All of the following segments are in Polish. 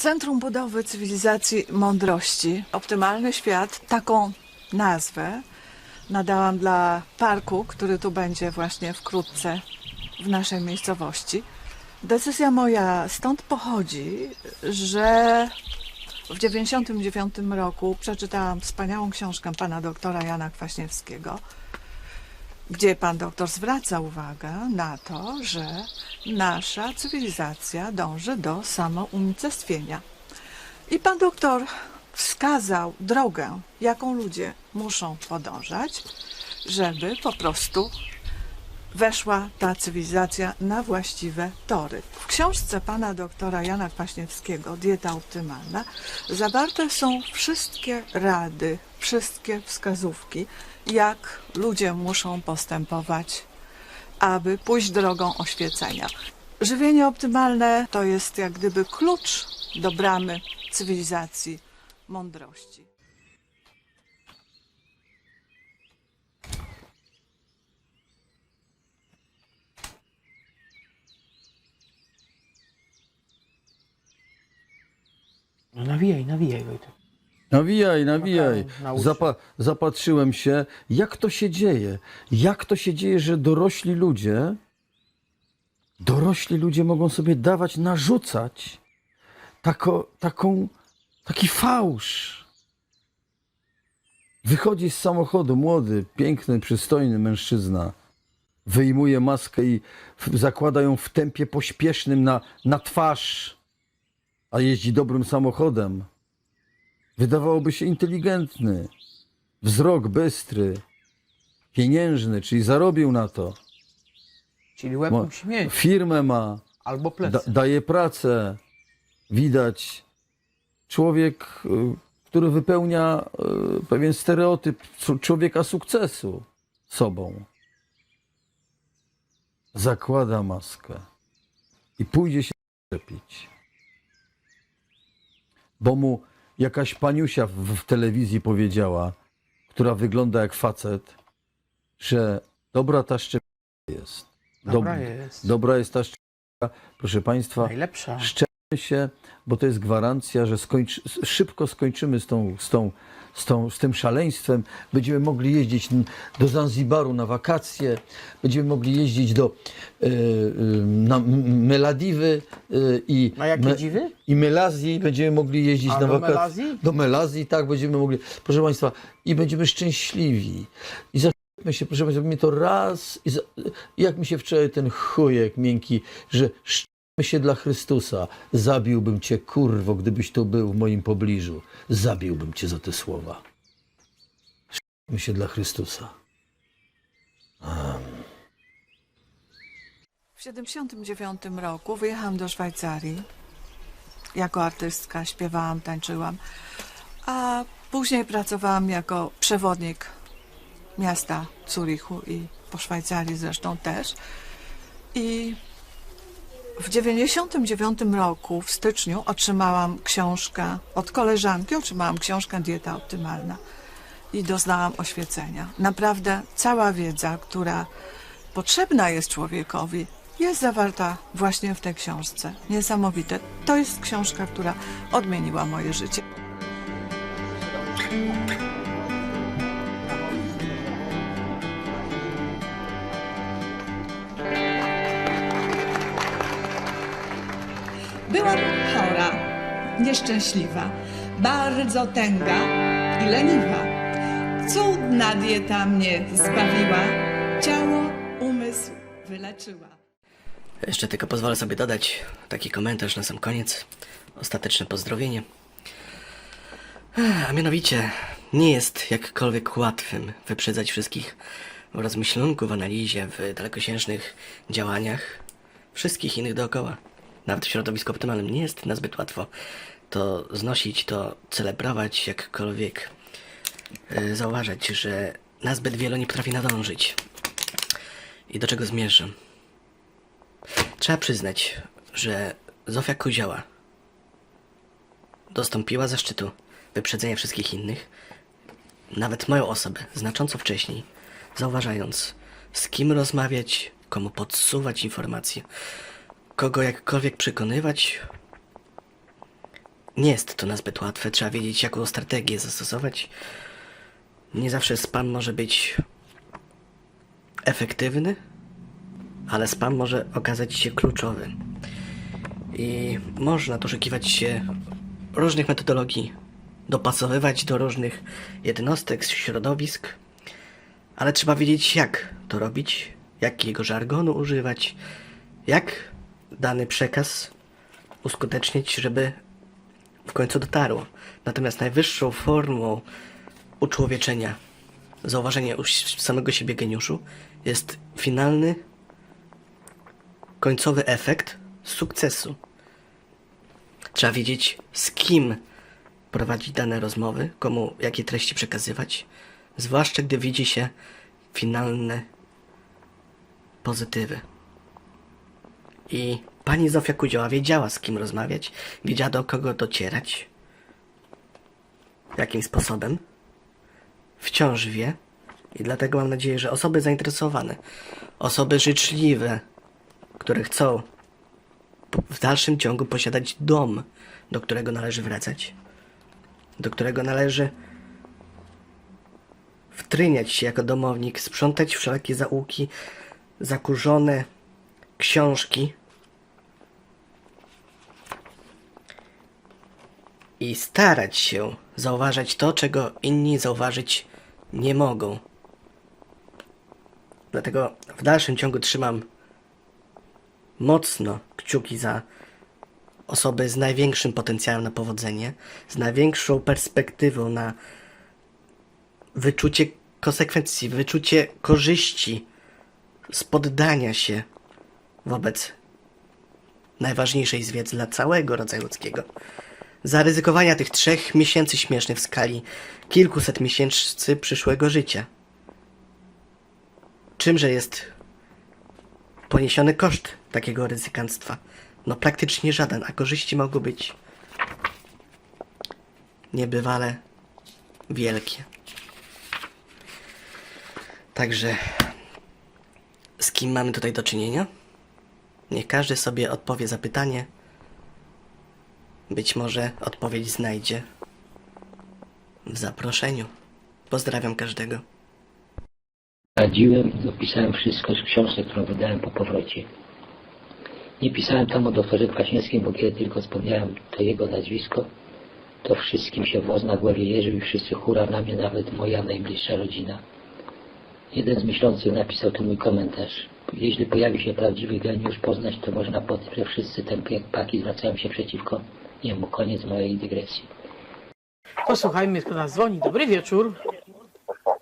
Centrum Budowy Cywilizacji Mądrości. Optymalny Świat. Taką nazwę nadałam dla parku, który tu będzie właśnie wkrótce w naszej miejscowości. Decyzja moja stąd pochodzi, że w 1999 roku przeczytałam wspaniałą książkę pana doktora Jana Kwaśniewskiego, gdzie pan doktor zwraca uwagę na to, że nasza cywilizacja dąży do samounicestwienia. I pan doktor wskazał drogę, jaką ludzie muszą podążać, żeby po prostu weszła ta cywilizacja na właściwe tory. W książce pana doktora Jana Kwaśniewskiego Dieta optymalna zawarte są wszystkie rady, wszystkie wskazówki, jak ludzie muszą postępować, aby pójść drogą oświecenia. Żywienie optymalne to jest jak gdyby klucz do bramy cywilizacji mądrości. No nawijaj, nawijaj Wojtek. Nawijaj, nawijaj. Zapa zapatrzyłem się, jak to się dzieje. Jak to się dzieje, że dorośli ludzie, dorośli ludzie mogą sobie dawać, narzucać tako, taką, taki fałsz. Wychodzi z samochodu młody, piękny, przystojny mężczyzna. Wyjmuje maskę i zakłada ją w tempie pośpiesznym na, na twarz, a jeździ dobrym samochodem. Wydawałoby się inteligentny, wzrok bystry, pieniężny, czyli zarobił na to. Czyli łeb Ma, musi mieć. firmę ma, Albo da, plecy. daje pracę. Widać człowiek, y, który wypełnia y, pewien stereotyp człowieka sukcesu sobą. Zakłada maskę i pójdzie się szczepić. Bo mu jakaś paniusia w, w telewizji powiedziała, która wygląda jak facet, że dobra ta szczepionka jest. Dobra Dob- jest. Dobra jest ta szczepionka. Proszę Państwa, Najlepsza. szczepmy się, bo to jest gwarancja, że skończy, szybko skończymy z, tą, z, tą, z, tą, z tym szaleństwem. Będziemy mogli jeździć do Zanzibaru na wakacje, będziemy mogli jeździć do e, e, na Meladiwy e, i, Na jakie dziwy? i Melazji. Będziemy mogli jeździć A na do wakacje. Melazji? Do Melazji, tak, będziemy mogli. Proszę Państwa, i będziemy szczęśliwi. I zaszczepmy się, proszę Państwa, mnie to raz. I za, jak mi się wczoraj ten chujek miękki, że się dla Chrystusa. Zabiłbym cię, kurwo, gdybyś tu był w moim pobliżu. Zabiłbym cię za te słowa. Szczepmy się dla Chrystusa. W 1979 roku wyjechałam do Szwajcarii. Jako artystka śpiewałam, tańczyłam, a później pracowałam jako przewodnik miasta Zurichu i po Szwajcarii zresztą też. I w 1999 roku, w styczniu, otrzymałam książkę od koleżanki, otrzymałam książkę Dieta Optymalna i doznałam oświecenia. Naprawdę cała wiedza, która potrzebna jest człowiekowi, jest zawarta właśnie w tej książce. Niesamowite. To jest książka, która odmieniła moje życie. Nieszczęśliwa, bardzo tęga i leniwa. Cudna dieta mnie zbawiła, ciało, umysł wyleczyła. Jeszcze tylko pozwolę sobie dodać taki komentarz na sam koniec. Ostateczne pozdrowienie. A mianowicie, nie jest jakkolwiek łatwym wyprzedzać wszystkich rozmyślunków w analizie, w dalekosiężnych działaniach wszystkich innych dookoła. Nawet w środowisku optymalnym nie jest nazbyt łatwo to znosić, to celebrować, jakkolwiek yy, zauważać, że nazbyt wielu nie potrafi nadążyć. I do czego zmierzam? Trzeba przyznać, że Zofia Kozioła dostąpiła zaszczytu wyprzedzenia wszystkich innych, nawet moją osobę, znacząco wcześniej, zauważając, z kim rozmawiać, komu podsuwać informacje, kogo jakkolwiek przekonywać, Nie jest to nazbyt łatwe, trzeba wiedzieć, jaką strategię zastosować. Nie zawsze spam może być efektywny, ale spam może okazać się kluczowy. I można doszukiwać się różnych metodologii, dopasowywać do różnych jednostek, środowisk, ale trzeba wiedzieć, jak to robić, jakiego żargonu używać, jak dany przekaz uskutecznić, żeby w końcu dotarło. Natomiast najwyższą formą uczłowieczenia, zauważenia samego siebie geniuszu jest finalny, końcowy efekt sukcesu. Trzeba wiedzieć, z kim prowadzić dane rozmowy, komu jakie treści przekazywać, zwłaszcza gdy widzi się finalne pozytywy. I pani Zofia Kudzioła wiedziała, z kim rozmawiać, wiedziała, do kogo docierać, jakim sposobem. Wciąż wie. I dlatego mam nadzieję, że osoby zainteresowane, osoby życzliwe, które chcą w dalszym ciągu posiadać dom, do którego należy wracać, do którego należy wtryniać się jako domownik, sprzątać wszelkie zaułki, zakurzone książki i starać się zauważać to, czego inni zauważyć nie mogą. Dlatego w dalszym ciągu trzymam mocno kciuki za osoby z największym potencjałem na powodzenie, z największą perspektywą na wyczucie konsekwencji, wyczucie korzyści z poddania się wobec najważniejszej z wiedzy dla całego rodzaju ludzkiego. Zaryzykowania tych trzech miesięcy śmiesznych w skali kilkuset miesięcy przyszłego życia. Czymże jest poniesiony koszt takiego ryzykanstwa? No praktycznie żaden, a korzyści mogą być niebywale wielkie. Także z kim mamy tutaj do czynienia? Niech każdy sobie odpowie za pytanie. Być może odpowiedź znajdzie w zaproszeniu. Pozdrawiam każdego. Radziłem i dopisałem wszystko z książki, którą wydałem po powrocie. Nie pisałem tam o doktorze Kwaśniewskim, bo kiedy tylko wspomniałem to jego nazwisko, to wszystkim się włos na głowie jeżył i wszyscy hura na mnie, nawet moja najbliższa rodzina. Jeden z myślących napisał tu mój komentarz. Jeśli pojawi się prawdziwy geniusz poznać, to można po tym, że wszyscy tępie paki zwracają się przeciwko niemu. Koniec mojej dygresji. Posłuchajmy, kto nas dzwoni. Dobry wieczór.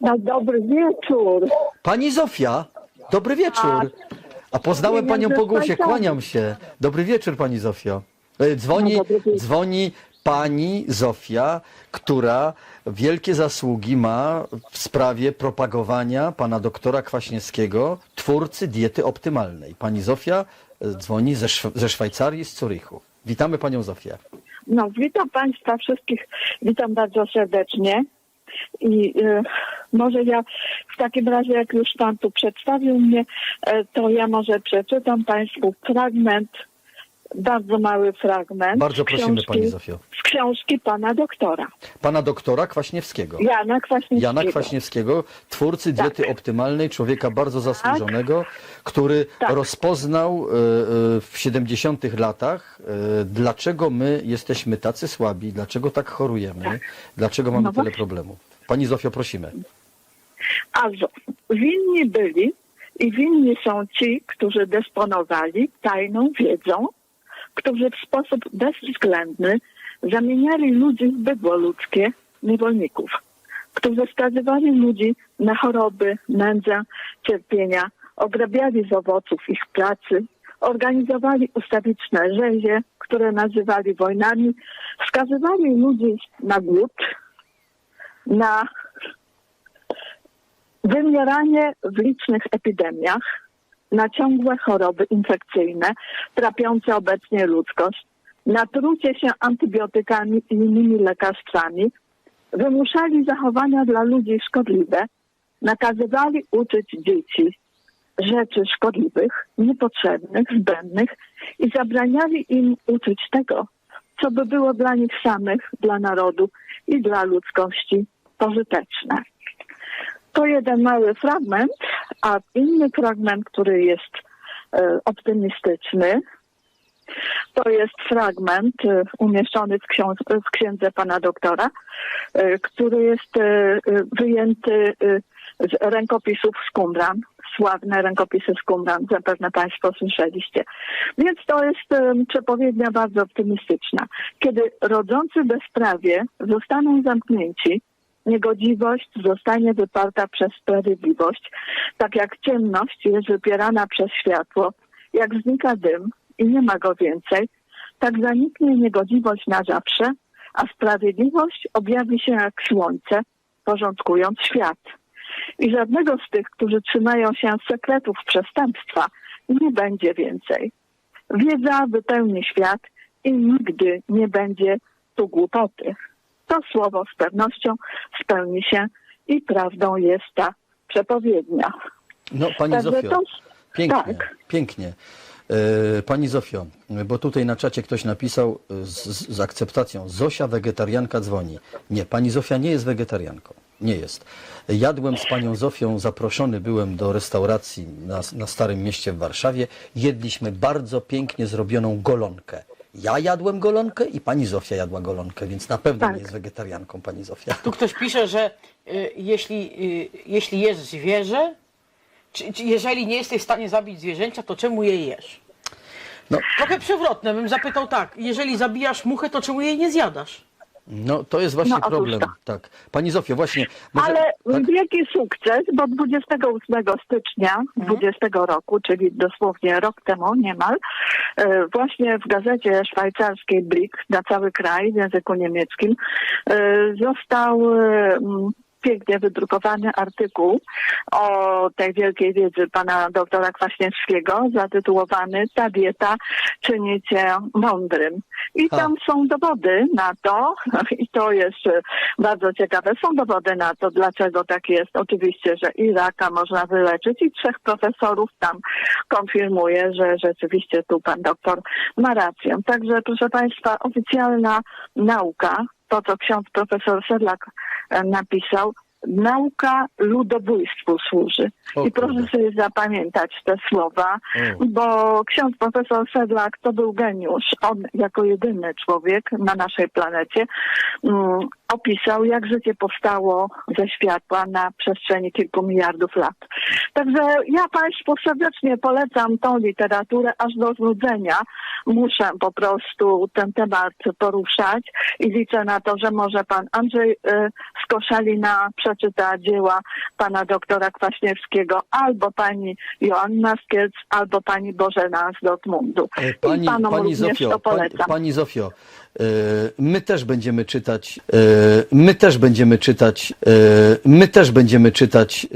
No dobry wieczór. Pani Zofia, dobry wieczór. A poznałem Nie, panią nie, po głosie, kłaniam się. Dobry wieczór, pani Zofio. E, Dzwoni, No, dzwoni pani Zofia, która wielkie zasługi ma w sprawie propagowania pana doktora Kwaśniewskiego, twórcy diety optymalnej. Pani Zofia e, dzwoni ze, Szw- ze Szwajcarii, z Zurychu. Witamy panią Zofię. No witam Państwa wszystkich, witam bardzo serdecznie. I e, może ja w takim razie, jak już Pan tu przedstawił mnie, e, to ja może przeczytam Państwu fragment, bardzo mały fragment. Bardzo prosimy książki- pani Zofio. Z książki Pana doktora, Pana doktora Kwaśniewskiego. Jana Kwaśniewskiego. Jana Kwaśniewskiego, twórcy diety optymalnej, człowieka bardzo zasłużonego, który Tak. rozpoznał e, e, w 70 latach, e, dlaczego my jesteśmy tacy słabi, dlaczego tak chorujemy, dlaczego mamy No tyle problemów. Pani Zofio, prosimy. Also, winni byli i winni są ci, którzy dysponowali tajną wiedzą, którzy w sposób bezwzględny zamieniali ludzi w bydło ludzkie, niewolników, którzy skazywali ludzi na choroby, nędzę, cierpienia, ograbiali z owoców ich pracy, organizowali ustawiczne rzezie, które nazywali wojnami, skazywali ludzi na głód, na wymieranie w licznych epidemiach, na ciągłe choroby infekcyjne trapiące obecnie ludzkość, natrucie się antybiotykami i innymi lekarstwami, wymuszali zachowania dla ludzi szkodliwe, nakazywali uczyć dzieci rzeczy szkodliwych, niepotrzebnych, zbędnych i zabraniali im uczyć tego, co by było dla nich samych, dla narodu i dla ludzkości pożyteczne. To jeden mały fragment, a inny fragment, który jest e, optymistyczny, to jest fragment e, umieszczony w, książ- w księdze pana doktora, e, który jest wyjęty z rękopisów z Qumran. Sławne rękopisy z zapewne Państwo słyszeliście. Więc to jest przepowiednia bardzo optymistyczna. Kiedy rodzący bezprawie zostaną zamknięci, niegodziwość zostanie wyparta przez sprawiedliwość, tak jak ciemność jest wypierana przez światło, jak znika dym i nie ma go więcej, tak zaniknie niegodziwość na zawsze, a sprawiedliwość objawi się jak słońce, porządkując świat. I żadnego z tych, którzy trzymają się sekretów przestępstwa, nie będzie więcej. Wiedza wypełni świat i nigdy nie będzie tu głupoty. To słowo z pewnością spełni się i prawdą jest ta przepowiednia. No, Pani Także Zofio, to- pięknie, tak. pięknie. E, Pani Zofio, bo tutaj na czacie ktoś napisał z, z, z akceptacją, Zosia wegetarianka dzwoni. Nie, Pani Zofia nie jest wegetarianką. Nie jest. Jadłem z Panią Zofią, zaproszony byłem do restauracji na, na Starym Mieście w Warszawie. Jedliśmy bardzo pięknie zrobioną golonkę. Ja jadłem golonkę i Pani Zofia jadła golonkę, więc na pewno Tak. nie jest wegetarianką Pani Zofia. Tu ktoś pisze, że y, jeśli, y, jeśli jest zwierzę, czy, czy jeżeli nie jesteś w stanie zabić zwierzęcia, to czemu je jesz? No. Trochę przewrotne, bym zapytał tak, jeżeli zabijasz muchę, to czemu jej nie zjadasz? No to jest właśnie No, problem. to. Tak. Pani Zofio, właśnie. może- Ale tak? wielki sukces, bo 28 stycznia 20 roku, czyli dosłownie rok temu niemal, e, właśnie w gazecie szwajcarskiej Blick na cały kraj w języku niemieckim e, został e, pięknie wydrukowany artykuł o tej wielkiej wiedzy pana doktora Kwaśniewskiego zatytułowany Ta dieta czyni cię mądrym. I A. tam są dowody na to, i to jest bardzo ciekawe, są dowody na to, dlaczego tak jest. Oczywiście, że i raka można wyleczyć i trzech profesorów tam konfirmuje, że rzeczywiście tu pan doktor ma rację. Także proszę państwa, oficjalna nauka, to co ksiądz profesor Sedlak e, napisał, nauka ludobójstwu służy. I proszę sobie zapamiętać te słowa, O. bo ksiądz profesor Sedlak to był geniusz. On jako jedyny człowiek na naszej planecie mm, opisał, jak życie powstało ze światła na przestrzeni kilku miliardów lat. Także ja Państwu serdecznie polecam tą literaturę aż do znudzenia. Muszę po prostu ten temat poruszać i liczę na to, że może Pan Andrzej y, Skoszalina przeczyta dzieła Pana doktora Kwaśniewskiego albo Pani Joanna Skielc, albo Pani Bożena z Dortmundu. E, I Pani, Panom pani również Zofio, to pani, polecam. pani Zofio, e, my też będziemy czytać, e, my też będziemy czytać, e, my też będziemy czytać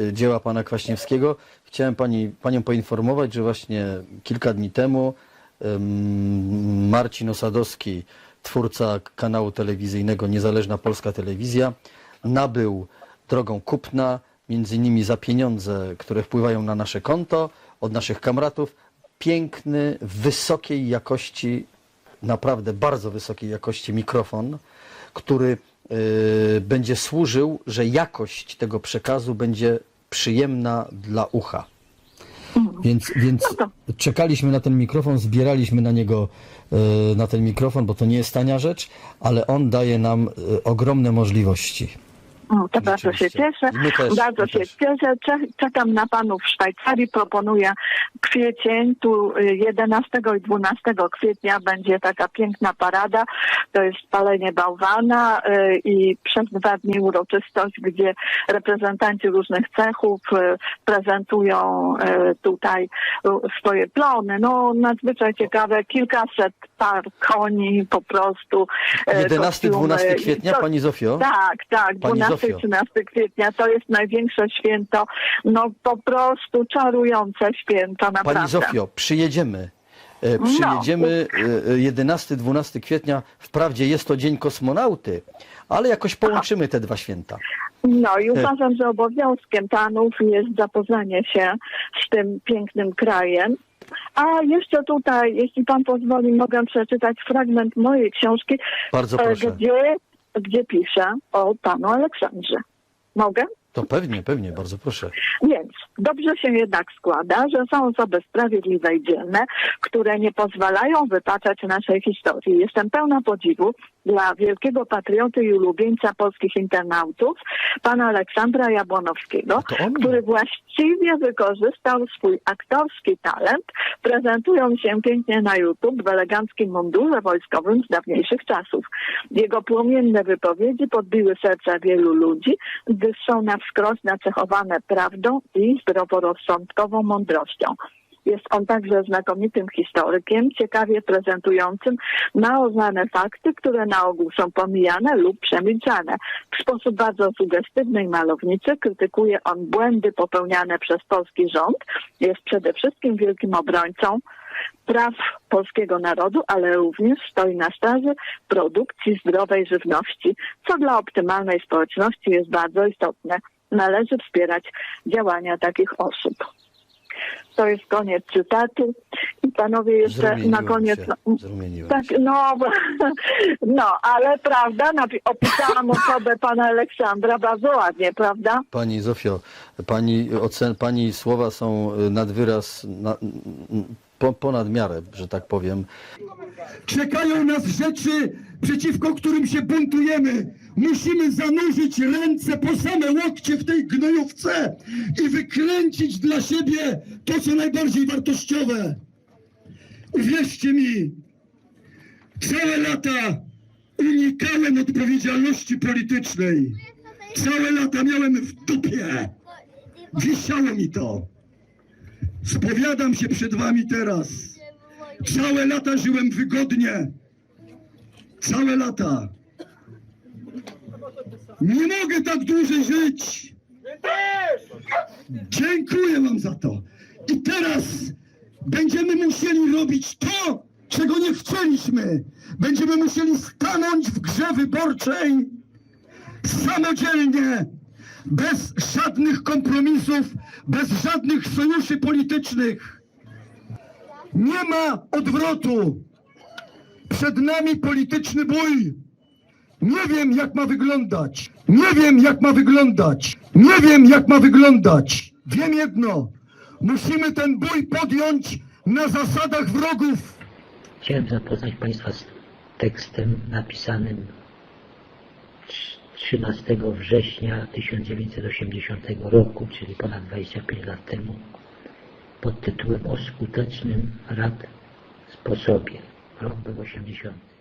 e, e, dzieła pana Kwaśniewskiego. Chciałem pani, panią poinformować, że właśnie kilka dni temu em, Marcin Osadowski, twórca kanału telewizyjnego Niezależna Polska Telewizja, nabył drogą kupna, między innymi za pieniądze, które wpływają na nasze konto, od naszych kamratów, piękny, wysokiej jakości, naprawdę bardzo wysokiej jakości mikrofon, który y, będzie służył, że jakość tego przekazu będzie przyjemna dla ucha. Więc, więc No czekaliśmy na ten mikrofon, zbieraliśmy na niego, y, na ten mikrofon, bo to nie jest tania rzecz, ale on daje nam y, ogromne możliwości. To bardzo się cieszę. Też, bardzo się też. cieszę. Cze- Czekam na panów w Szwajcarii. Proponuję kwiecień. Tu y, 11 i 12 kwietnia będzie taka piękna parada. To jest palenie bałwana y, i przez dwa dni uroczystość, gdzie reprezentanci różnych cechów y, prezentują y, tutaj y, swoje plony. No nadzwyczaj ciekawe. Kilkaset par koni po prostu. y, 11-12 kostiumy. kwietnia, To- pani Zofio? tak, tak, Pani 12 Zofio. i 13 kwietnia to jest największe święto, no po prostu czarujące święto, naprawdę. Pani Zofio, przyjedziemy. E, Przyjedziemy e, 11-12 kwietnia. Wprawdzie jest to dzień kosmonauty, ale jakoś połączymy te dwa święta. No i uważam, że obowiązkiem panów jest zapoznanie się z tym pięknym krajem A jeszcze tutaj, jeśli pan pozwoli, mogę przeczytać fragment mojej książki, Bardzo e, proszę. gdzie, gdzie piszę o panu Aleksandrze. Mogę? To pewnie, pewnie, bardzo proszę. Więc dobrze się jednak składa, że są osoby sprawiedliwe i dzielne, które nie pozwalają wypaczać naszej historii. Jestem pełna podziwu dla wielkiego patrioty i ulubieńca polskich internautów, pana Aleksandra Jabłonowskiego, który właściwie wykorzystał swój aktorski talent, prezentując się pięknie na YouTube w eleganckim mundurze wojskowym z dawniejszych czasów. Jego płomienne wypowiedzi podbiły serca wielu ludzi, gdyż są na wskroś nacechowane prawdą i zdroworozsądkową mądrością. Jest on także znakomitym historykiem, ciekawie prezentującym mało znane fakty, które na ogół są pomijane lub przemilczane. W sposób bardzo sugestywny i malowniczy krytykuje on błędy popełniane przez polski rząd. Jest przede wszystkim wielkim obrońcą praw polskiego narodu, ale również stoi na straży produkcji zdrowej żywności, co dla optymalnej społeczności jest bardzo istotne. Należy wspierać działania takich osób. To jest koniec cytatu. I panowie jeszcze na koniec. się. no, tak, no, no, ale prawda, opisałam osobę pana Aleksandra bardzo ładnie, prawda? Pani Zofio, pani, ocen, pani słowa są y, nad wyraz, na, po, ponad miarę, że tak powiem. Czekają nas rzeczy, przeciwko którym się buntujemy. Musimy zanurzyć ręce po same łokcie w tej gnojówce i wykręcić dla siebie to, co najbardziej wartościowe. Uwierzcie mi, całe lata unikałem odpowiedzialności politycznej. Całe lata miałem w dupie. Wisiało mi to. Spowiadam się przed wami teraz. Całe lata żyłem wygodnie. Całe lata. Nie mogę tak dłużej żyć. Dziękuję wam za to. I teraz będziemy musieli robić to, czego nie chcieliśmy. Będziemy musieli stanąć w grze wyborczej samodzielnie, bez żadnych kompromisów, bez żadnych sojuszy politycznych. Nie ma odwrotu. Przed nami polityczny bój. Nie wiem, jak ma wyglądać. Nie wiem, jak ma wyglądać. Nie wiem, jak ma wyglądać. Wiem jedno. Musimy ten bój podjąć na zasadach wrogów. Chciałem zapoznać Państwa z tekstem napisanym 13 września 1980 roku, czyli ponad 25 lat temu, pod tytułem O skutecznym rad sposobie. Rok był 80.